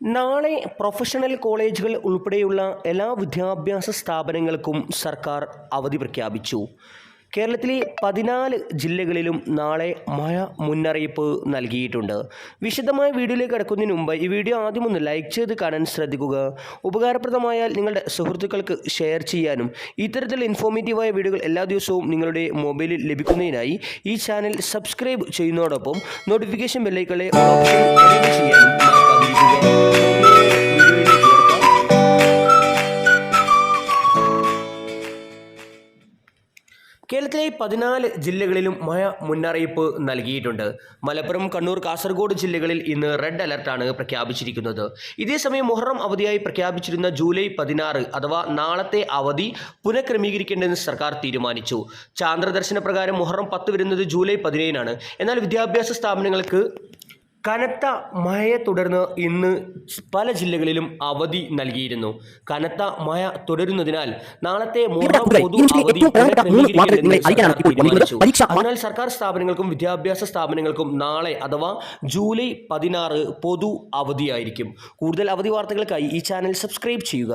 നാളെ പ്രൊഫഷണൽ കോളേജുകൾ ഉൾപ്പെടെയുള്ള എല്ലാ വിദ്യാഭ്യാസ സ്ഥാപനങ്ങൾക്കും സർക്കാർ അവധി പ്രഖ്യാപിച്ചു. കേരളത്തിലെ പതിനാല് ജില്ലകളിലും നാളെ മഴ മുന്നറിയിപ്പ് നൽകിയിട്ടുണ്ട്. വിശദമായ വീഡിയോയിലേക്ക് കടക്കുന്നതിന് മുമ്പ് ഈ വീഡിയോ ആദ്യം ഒന്ന് ലൈക്ക് ചെയ്ത് കാണാൻ ശ്രദ്ധിക്കുക. ഉപകാരപ്രദമായാൽ നിങ്ങളുടെ സുഹൃത്തുക്കൾക്ക് ഷെയർ ചെയ്യാനും ഇത്തരത്തിൽ ഇൻഫോർമേറ്റീവായ വീഡിയോകൾ എല്ലാ ദിവസവും നിങ്ങളുടെ മൊബൈലിൽ ലഭിക്കുന്നതിനായി ഈ ചാനൽ സബ്സ്ക്രൈബ് ചെയ്യുന്നതോടൊപ്പം നോട്ടിഫിക്കേഷൻ ബെല്ലൈക്കളെ ചെയ്യാനും കേരളത്തിലെ പതിനാല് ജില്ലകളിലും മഴ മുന്നറിയിപ്പ് നൽകിയിട്ടുണ്ട്. മലപ്പുറം കണ്ണൂർ കാസർഗോഡ് ജില്ലകളിൽ ഇന്ന് റെഡ് അലർട്ടാണ് പ്രഖ്യാപിച്ചിരിക്കുന്നത്. ഇതേസമയം മുഹറം അവധിയായി പ്രഖ്യാപിച്ചിരുന്ന ജൂലൈ പതിനാറ് അഥവാ നാളത്തെ അവധി പുനഃക്രമീകരിക്കേണ്ടതെന്ന് സർക്കാർ തീരുമാനിച്ചു. ചാന്ദ്രദർശന പ്രകാരം മുഹറം പത്ത് വരുന്നത് ജൂലൈ പതിനേഴിനാണ്. എന്നാൽ വിദ്യാഭ്യാസ സ്ഥാപനങ്ങൾക്ക് കനത്ത മഴയെ തുടർന്ന് ഇന്ന് പല ജില്ലകളിലും അവധി നൽകിയിരുന്നു. കനത്ത മഴ തുടരുന്നതിനാൽ നാളത്തെ പൊതു അവധി അതിനാൽ സർക്കാർ സ്ഥാപനങ്ങൾക്കും വിദ്യാഭ്യാസ സ്ഥാപനങ്ങൾക്കും നാളെ അഥവാ ജൂലൈ പതിനാറ് പൊതു അവധിയായിരിക്കും. കൂടുതൽ അവധി വാർത്തകൾക്കായി ഈ ചാനൽ സബ്സ്ക്രൈബ് ചെയ്യുക.